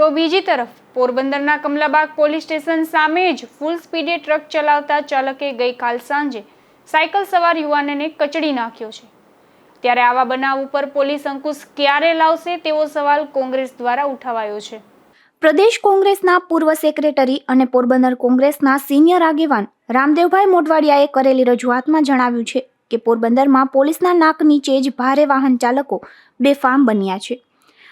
તો બીજી તરફ, પોરબંદરના કમલાબાગ પોલીસ સ્ટેશન સામે જ ફૂલ સ્પીડે ટ્રક ચલાવતા ચાલકે ગઈકાલ સાંજે સાયકલ સવાર યુવાનને કચડી નાખ્યો છે. ત્યારે આવા બનાવ ઉપર પોલીસ અંકુશ ક્યારે લાવશે તેવો સવાલ કોંગ્રેસ દ્વારા ઉઠાવાયો છે. પ્રદેશ કોંગ્રેસના પૂર્વ સેક્રેટરી અને પોરબંદર કોંગ્રેસના સિનિયર આગેવાન રામદેવભાઈ મોઢવાડિયાએ કરેલી રજૂઆતમાં જણાવ્યું છે કે પોરબંદરમાં પોલીસના નાક નીચે જ ભારે વાહન ચાલકો બેફામ બન્યા છે.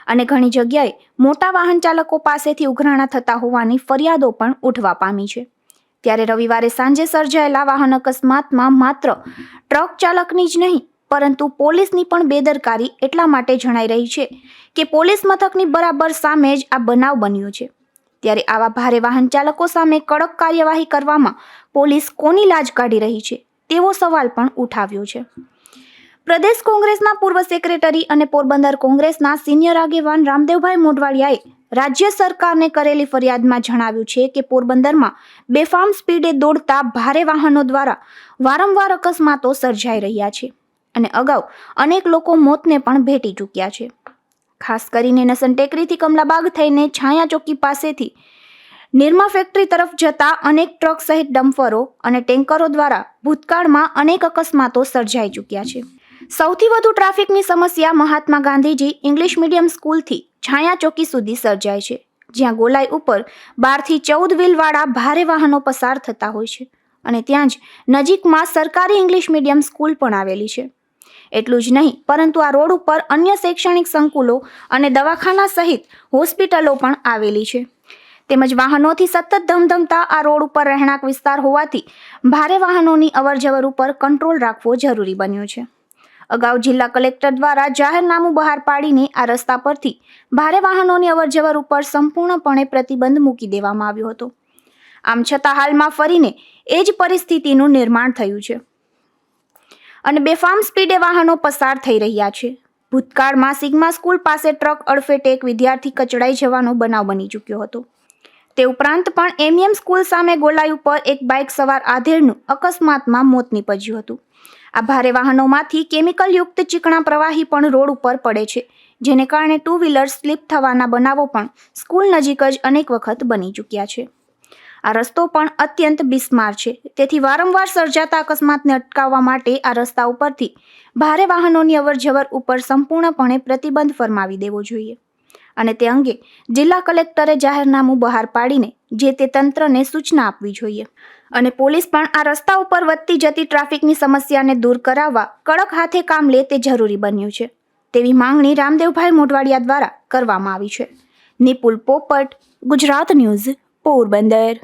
અને ઘણી જગ્યાએ મોટા વાહન ચાલકો પાસેથી ઉઘરાણા થતા હોવાની ફરિયાદો પણ ઉઠવા પામી છે. ત્યારે રવિવારે સાંજે સર્જાયેલા વાહન અકસ્માતમાં માત્ર ટ્રક ચાલકની જ નહીં, પરંતુ પોલીસની પણ બેદરકારી એટલા માટે જણાઈ રહી છે કે પોલીસ મથકની બરાબર સામે જ આ બનાવ બન્યો છે. ત્યારે આવા ભારે વાહન ચાલકો સામે કડક કાર્યવાહી કરવામાં પોલીસ કોની લાજ કાઢી રહી છે તેવો સવાલ પણ ઉઠાવ્યો છે. પ્રદેશ કોંગ્રેસના પૂર્વ સેક્રેટરી અને પોરબંદર કોંગ્રેસના સિનિયર આગેવાન રામદેવભાઈ મોઢવાડિયાએ રાજ્ય સરકારને કરેલી ફરિયાદમાં જણાવ્યું છે કે પોરબંદરમાં બેફામ સ્પીડે દોડતા ભારે વાહનો દ્વારા વારંવાર અકસ્માતો સર્જાઈ રહ્યા છે અને અગાઉ અનેક લોકો મોતને પણ ભેટી ચૂક્યા છે. ખાસ કરીને નસન ટેકરીથી કમલાબાગ થઈને છાયા ચોકી પાસેથી નિરમા ફેક્ટરી તરફ જતા અનેક ટ્રક સહિત ડમ્ફરો અને ટેન્કરો દ્વારા ભૂતકાળમાં અનેક અકસ્માતો સર્જાઈ ચૂક્યા છે. સૌથી વધુ ટ્રાફિકની સમસ્યા મહાત્મા ગાંધીજી ઇંગ્લિશ મીડિયમ સ્કૂલથી છાયા ચોકી સુધી સર્જાય છે, જ્યાં ગોલાઈ ઉપર બારથી ચૌદ વ્હીલવાળા ભારે વાહનો પસાર થતા હોય છે અને ત્યાં જ નજીકમાં સરકારી ઇંગ્લિશ મીડિયમ સ્કૂલ પણ આવેલી છે. એટલું જ નહીં, પરંતુ આ રોડ ઉપર અન્ય શૈક્ષણિક સંકુલો અને દવાખાના સહિત હોસ્પિટલો પણ આવેલી છે. તેમજ વાહનોથી સતત ધમધમતા આ રોડ ઉપર રહેણાંક વિસ્તાર હોવાથી ભારે વાહનોની અવરજવર ઉપર કંટ્રોલ રાખવો જરૂરી બન્યો છે. અગાઉ જિલ્લા કલેક્ટર દ્વારા જાહેરનામું બહાર પાડીને આ રસ્તા પરથી ભારે વાહનોની અવરજવર ઉપર સંપૂર્ણપણે પ્રતિબંધ મૂકી દેવામાં આવ્યો હતો. આમ છતાં હાલમાં ફરીને એ જ પરિસ્થિતિનું નિર્માણ થયું છે. અને બેફામ સ્પીડે વાહનો પસાર થઈ રહ્યા છે. ભૂતકાળમાં સિગ્મા સ્કૂલ પાસે ટ્રક અડફેટે એક વિદ્યાર્થી કચડાઈ જવાનો બનાવ બની ચૂક્યો હતો. તે ઉપરાંત પણ એમએમ સ્કૂલ સામે ગોલાઈ ઉપર એક બાઇક સવાર આધેડનું અકસ્માતમાં મોત નીપજ્યું હતું. આ ભારે વાહનોમાંથી કેમિકલયુક્ત ચીકણા પ્રવાહી પણ રોડ ઉપર પડે છે, જેને કારણે ટુ વ્હીલર સ્લીપ થવાના બનાવો પણ સ્કૂલ નજીક જ અનેક વખત બની ચૂક્યા છે. આ રસ્તો પણ અત્યંત બિસ્માર છે, તેથી વારંવાર સર્જાતા અકસ્માતને અટકાવવા માટે આ રસ્તા ઉપરથી ભારે વાહનોની અવરજવર ઉપર સંપૂર્ણપણે પ્રતિબંધ ફરમાવી દેવો જોઈએ. અને તે અંગે જિલ્લા કલેક્ટરે જાહેરનામું બહાર પાડીને જે તે તંત્રને સૂચના આપવી જોઈએ. અને પોલીસ પણ આ રસ્તા ઉપર વધતી જતી ટ્રાફિકની સમસ્યાને દૂર કરાવવા કડક હાથે કામ લે તે જરૂરી બન્યું છે. તેવી માંગણી રામદેવભાઈ મોઢવાડિયા દ્વારા કરવામાં આવી છે. નિપુલ પોપટ, ગુજરાત ન્યૂઝ, પોરબંદર.